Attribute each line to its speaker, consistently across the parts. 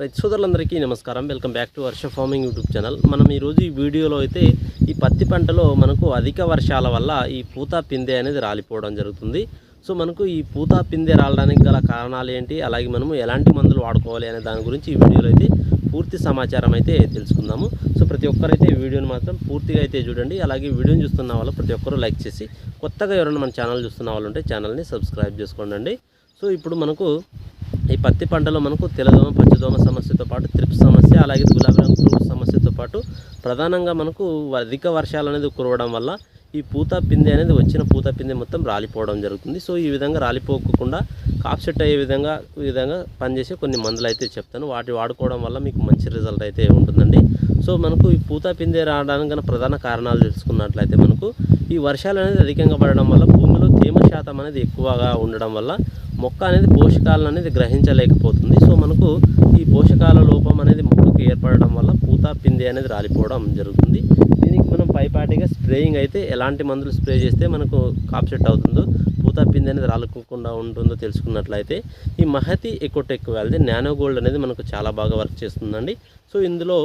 Speaker 1: రైతు సోదరులందరికీ నమస్కారం. Welcome back to Varsha farming YouTube channel. మనం ఈరోజు ఈ వీడియోలో అయితే ఈ పత్తి పంటలో మనకు అధిక వర్షాల వల్ల ఈ పూత పిందె అనేది రాలిపోవడం జరుగుతుంది. సో మనకు ఈ పూత పిందె రాలడానికి గల కారణాలు ఏంటి? అలాగే మనము ఎలాంటి మందులు వాడుకోవాలి అనే దాని గురించి ఈ వీడియోలో అయితే పూర్తి సమాచారం అయితే తెలుసుకుందాము. సో ప్రతి ఒక్కరైతే ఈ వీడియోని మాత్రం పూర్తిగా అయితే చూడండి. అలాగే వీడియోని చూస్తున్న వాళ్ళు ప్రతి ఒక్కరూ లైక్ చేసి కొత్తగా ఎవరైనా మన ఛానల్ చూస్తున్న వాళ్ళు ఉంటే ఛానల్ని సబ్స్క్రైబ్ చేసుకోండి సో ఇప్పుడు మనకు ఈ పత్తి పంటలో మనకు తెల్లదోమ పచ్చదోమ సమస్యతో పాటు త్రిప్స్ సమస్య అలాగే గులాబీ రంగు పురుగు సమస్యతో పాటు ప్రధానంగా మనకు అధిక వర్షాలు అనేది కురవడం వల్ల ఈ పూత పిందె అనేది వచ్చిన పూత పిందె మొత్తం రాలిపోవడం జరుగుతుంది. సో ఈ విధంగా రాలిపోకుండా కాప్ సెట్ అయ్యే విధంగా ఈ విధంగా పనిచేసే కొన్ని మందులు అయితే చెప్తాను. వాటి వాడుకోవడం వల్ల మీకు మంచి రిజల్ట్ అయితే ఉంటుందండి. సో మనకు ఈ పూత పిందె రావడానికి ప్రధాన కారణాలు తెలుసుకున్నట్లయితే మనకు ఈ వర్షాలు అనేది అధికంగా పడడం వల్ల భూమిలో తేమ శాతం అనేది ఎక్కువగా ఉండడం వల్ల మొక్క అనేది పోషకాలను అనేది గ్రహించలేకపోతుంది. సో మనకు ఈ పోషకాల లోపం అనేది మొక్కకు ఏర్పడడం వల్ల పూత పిందె అనేది రాలిపోవడం జరుగుతుంది. దీనికి మనం పైపాటిగా స్ప్రేయింగ్ అయితే ఎలాంటి మందులు స్ప్రే చేస్తే మనకు కాప్ సెట్ అవుతుందో పూత పిందె అనేది రాలుకోకుండా ఉంటుందో తెలుసుకున్నట్లయితే ఈ Mahathi ecotech wealthy nano gold అనేది మనకు చాలా బాగా వర్క్ చేస్తుందండి. సో ఇందులో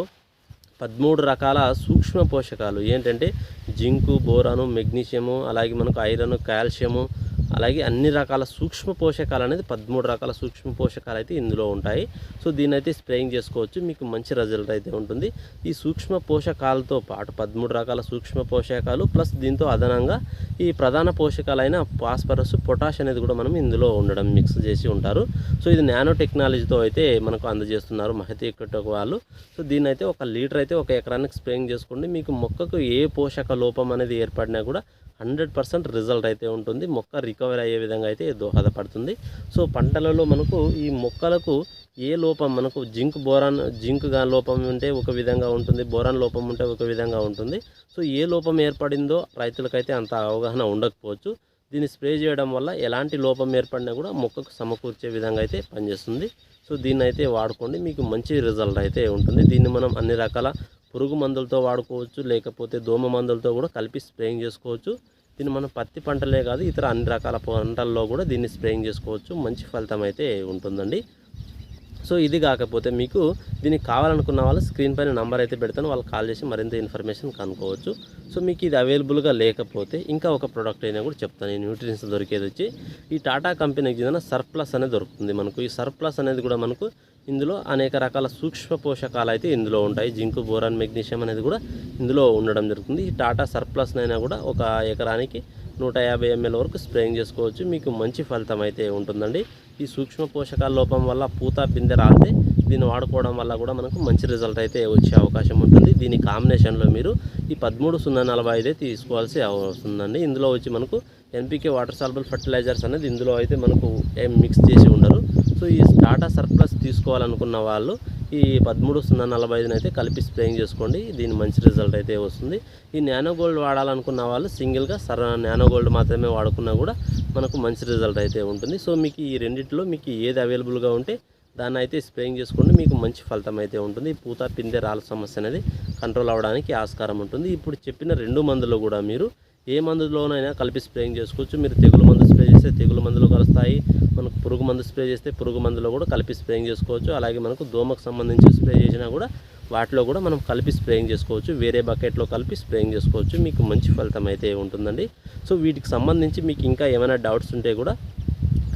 Speaker 1: పదమూడు రకాల సూక్ష్మ పోషకాలు ఏంటంటే జింకు బోరాను మెగ్నీషియము అలాగే మనకు ఐరన్ కాల్షియము అలాగే అన్ని రకాల సూక్ష్మ పోషకాలు అనేది పదమూడు రకాల సూక్ష్మ పోషకాలు అయితే ఇందులో ఉంటాయి. సో దీన్ని అయితే స్ప్రేయింగ్ చేసుకోవచ్చు. మీకు మంచి రిజల్ట్ అయితే ఉంటుంది. ఈ సూక్ష్మ పోషకాలతో పాటు పదమూడు రకాల సూక్ష్మ పోషకాలు ప్లస్ దీంతో అదనంగా ఈ ప్రధాన పోషకాలైన ఫాస్ఫరస్ పొటాష్ అనేది కూడా మనం ఇందులో ఉండడం మిక్స్ చేసి ఉంటారు. సో ఇది నానో టెక్నాలజీతో అయితే మనకు అందజేస్తున్నారు మహతి ఎక్కటో వాళ్ళు సో దీన్ని అయితే ఒక లీటర్ అయితే ఒక ఎకరానికి స్ప్రేయింగ్ చేసుకోండి. మీకు మొక్కకు ఏ పోషక లోపం అనేది ఏర్పడినా కూడా హండ్రెడ్ పర్సెంట్ రిజల్ట్ అయితే ఉంటుంది. మొక్క రికవర్ అయ్యే విధంగా అయితే దోహదపడుతుంది. సో పంటలలో మనకు ఈ మొక్కలకు ఏ లోపం మనకు జింక్ బోరాన్ జింక్ లోపం ఉంటే ఒక విధంగా ఉంటుంది. బోరాన్ లోపం ఉంటే ఒక విధంగా ఉంటుంది. సో ఏ లోపం ఏర్పడిందో రైతులకైతే అంత అవగాహన ఉండకపోవచ్చు. దీన్ని స్ప్రే చేయడం వల్ల ఎలాంటి లోపం ఏర్పడినా కూడా మొక్కకు సమకూర్చే విధంగా అయితే పనిచేస్తుంది. సో దీన్ని అయితే వాడుకోండి. మీకు మంచి రిజల్ట్ అయితే ఉంటుంది. దీన్ని మనం అన్ని రకాల పురుగు మందులతో వాడుకోవచ్చు లేకపోతే దోమ మందులతో కూడా కలిపి స్ప్రేయింగ్ చేసుకోవచ్చు. దీన్ని మనం పత్తి పంటలే కాదు ఇతర అన్ని రకాల పంటల్లో కూడా దీన్ని స్ప్రేయింగ్ చేసుకోవచ్చు. మంచి ఫలితం అయితే ఉంటుందండి. సో ఇది కాకపోతే మీకు దీనికి కావాలనుకున్న వాళ్ళు స్క్రీన్ పైన నంబర్ అయితే పెడతాను. వాళ్ళు కాల్ చేసి మరింత ఇన్ఫర్మేషన్ కనుక్కోవచ్చు. సో మీకు ఇది అవైలబుల్గా లేకపోతే ఇంకా ఒక ప్రోడక్ట్ అయినా కూడా చెప్తాను. ఈ న్యూట్రియన్స్ దొరికేది వచ్చి ఈ టాటా కంపెనీకి చెందిన సర్ప్లస్ అనేది దొరుకుతుంది మనకు. ఈ సర్ప్లస్ అనేది కూడా మనకు ఇందులో అనేక రకాల సూక్ష్మ పోషకాలు అయితే ఇందులో ఉంటాయి. జింకు బోరాన్ మెగ్నీషియం అనేది కూడా ఇందులో ఉండడం జరుగుతుంది. ఈ టాటా సర్ప్లస్ అయినా కూడా ఒక ఎకరానికి నూట యాభై ఎంఎల్ వరకు స్ప్రేయింగ్ చేసుకోవచ్చు. మీకు మంచి ఫలితం అయితే ఉంటుందండి. ఈ సూక్ష్మ పోషకాల లోపం వల్ల పూత బిందె రాలితే దీన్ని వాడుకోవడం వల్ల కూడా మనకు మంచి రిజల్ట్ అయితే వచ్చే అవకాశం ఉంటుంది. దీని కాంబినేషన్లో మీరు ఈ పదమూడు సున్నా నలభై ఐదే తీసుకోవాల్సి వస్తుందండి. ఇందులో వచ్చి మనకు ఎన్పికే వాటర్ సాల్బుల్ ఫర్టిలైజర్స్ అనేది ఇందులో అయితే మనకు ఏం మిక్స్ చేసి ఉండరు. సో ఈ టాటా సర్ప్లస్ తీసుకోవాలనుకున్న వాళ్ళు ఈ పదమూడు సున్నా నలభై ఐదుని అయితే కలిపి స్ప్రేయింగ్ చేసుకోండి. దీని మంచి రిజల్ట్ అయితే వస్తుంది. ఈ నానో గోల్డ్ వాడాలనుకున్న వాళ్ళు సింగిల్గా సర నానో గోల్డ్ మాత్రమే వాడుకున్నా కూడా మనకు మంచి రిజల్ట్ అయితే ఉంటుంది. సో మీకు ఈ రెండిట్లో మీకు ఏది అవైలబుల్గా ఉంటే దాన్ని అయితే స్ప్రేయింగ్ చేసుకోండి. మీకు మంచి ఫలితం అయితే ఉంటుంది. పూత పిందె రాళ్ళ సమస్య అనేది కంట్రోల్ అవ్వడానికి ఆస్కారం ఉంటుంది. ఇప్పుడు చెప్పిన రెండు మందులు కూడా మీరు ఏ మందులోనైనా కలిపి స్ప్రేయింగ్ చేసుకోవచ్చు. మీరు తెగులు మందు చేస్తే తెగులు మందులు కలుస్తాయి. మనకు పురుగు మందు స్ప్రే చేస్తే పురుగు మందులో కూడా కలిపి స్ప్రేయింగ్ చేసుకోవచ్చు. అలాగే మనకు దోమకు సంబంధించి స్ప్రే చేసినా కూడా వాటిలో కూడా మనం కలిపి స్ప్రేయింగ్ చేసుకోవచ్చు. వేరే బకెట్లో కలిపి స్ప్రేయింగ్ చేసుకోవచ్చు. మీకు మంచి ఫలితం అయితే ఉంటుందండి. సో వీటికి సంబంధించి మీకు ఇంకా ఏమైనా డౌట్స్ ఉంటే కూడా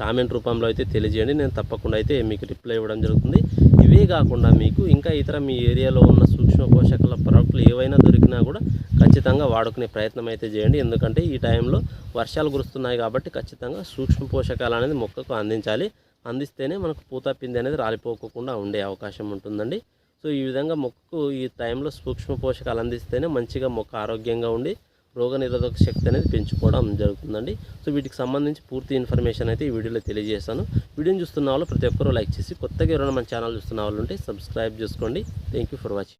Speaker 1: కామెంట్ రూపంలో అయితే తెలియజేయండి. నేను తప్పకుండా అయితే మీకు రిప్లై ఇవ్వడం జరుగుతుంది. ఇవే కాకుండా మీకు ఇంకా ఇతర మీ ఏరియాలో ఉన్న సూక్ష్మ పోషకాల ప్రొడక్ట్లు ఏవైనా దొరికినా కూడా ఖచ్చితంగా వాడుకునే ప్రయత్నం అయితే చేయండి. ఎందుకంటే ఈ టైంలో వర్షాలు కురుస్తున్నాయి కాబట్టి ఖచ్చితంగా సూక్ష్మ పోషకాలు అనేది మొక్కకు అందించాలి. అందిస్తేనే మనకు పూత పిండి అనేది రాలిపోకుండా ఉండే అవకాశం ఉంటుందండి. సో ఈ విధంగా మొక్కకు ఈ టైంలో సూక్ష్మ పోషకాలు అందిస్తేనే మంచిగా మొక్క ఆరోగ్యంగా ఉండి రోగనిరోధక శక్తి అనేది పెంచుకోవడం జరుగుతుందండి. సో వీటికి సంబంధించి పూర్తి ఇన్ఫర్మేషన్ అయితే ఈ వీడియోలో తెలియజేస్తాను. వీడియోని చూస్తున్న వాళ్ళు ప్రతి ఒక్కరూ లైక్ చేసి కొత్తగా ఎవరైనా మన ఛానల్ చూస్తున్న వాళ్ళు ఉంటే సబ్స్క్రైబ్ చేసుకోండి. Thank you for watching.